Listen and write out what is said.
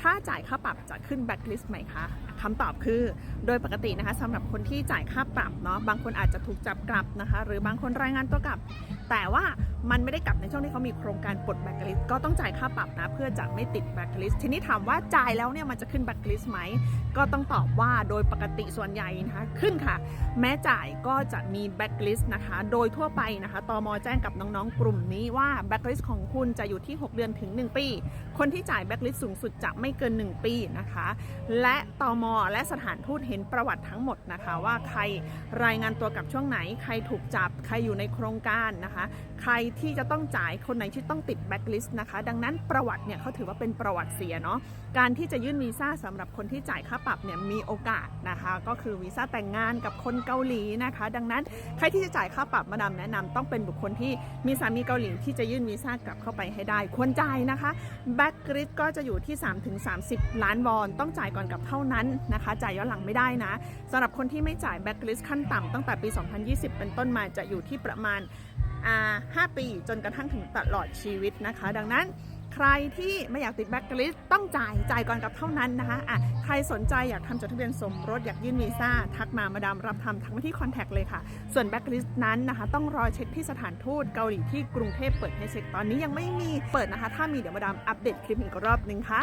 ถ้าจ่ายค่าปรับจะขึ้นแบ็คลิสต์ไหมคะคำตอบคือ โดยปกตินะคะสำหรับคนที่จ่ายค่าปรับเนาะบางคนอาจจะถูกจับกลับนะคะ หรือบางคนรายงานตัวกลับ แต่ว่ามันไม่ได้กลับในช่วงที่เขามีโครงการปลดแบ็คลิสก็ต้องจ่ายค่าปรับนะ เพื่อจะไม่ติดแบ็คลิสทีนี้ถามว่าจ่ายแล้วเนี่ยมันจะขึ้นแบ็คลิสไหม ก็ต้องตอบว่าโดยปกติส่วนใหญ่นะคะขึ้นค่ะ แม้จ่ายก็จะมีแบ็คลิสนะคะ โดยทั่วไปนะคะตมแจ้งกับน้องๆ กลุ่มนี้ว่าแบ็คลิสของคุณจะอยู่ที่ 6 เดือนถึง 1 ปี คนที่จ่ายแบ็คลิสสูงสุดจะไม่เกิน 1 ปีนะคะ และตมและสถานทูตเห็นประวัติทั้งหมดนะคะว่าใครรายงานตัวกับช่วงไหน ใครถูกจับใครอยู่ในโครงการนะคะ ใครที่จะต้องจ่ายคนไหนที่ต้องติดแบ็คลิสต์นะคะ ดังนั้นประวัติเนี่ยเขาถือว่าเป็นประวัติเสียเนาะการที่จะยื่นวีซ่าสำหรับคนที่จ่ายค่าปรับเนี่ยมีโอกาสนะคะ ก็คือวีซ่าแต่งงานกับคนเกาหลีนะคะ ดังนั้นใครที่จะจ่ายค่าปรับมาดามแนะนำต้องเป็นบุคคลที่มีสามีเกาหลีที่จะยื่นวีซ่ากลับเข้าไปให้ได้ ควรจ่ายนะคะแบ็กกริดก็จะอยู่ที่ 3-30 ล้านวอน ต้องจ่ายก่อนกับเท่านั้นนะคะ จ่ายย้อนหลังไม่ได้นะสำหรับคนที่ไม่จ่ายแบ็กลิสต์ขั้นต่ำตั้งแต่ปี 2020 เป็นต้นมาจะอยู่ที่ประมาณ 5 ปีจนกระทั่งถึงตลอดชีวิตนะคะ ดังนั้นใครที่ไม่อยากติดแบ็คลิสต์ต้องจ่ายจ่ายก่อนกับเท่านั้นนะคะอะใครสนใจอยากทำจดทะเบียนสมรสอยากยื่นวีซ่า ทักมามาดามรับทำทักมาที่คอนแทคเลยค่ะ ส่วนแบ็คลิสต์นั้นนะคะ ต้องรอเช็คที่สถานทูตเกาหลีที่กรุงเทพเปิดให้เช็คตอนนี้ยังไม่มีเปิดนะคะ ถ้ามีเดี๋ยวมาดามอัปเดตคลิปอีกรอบนึงค่ะ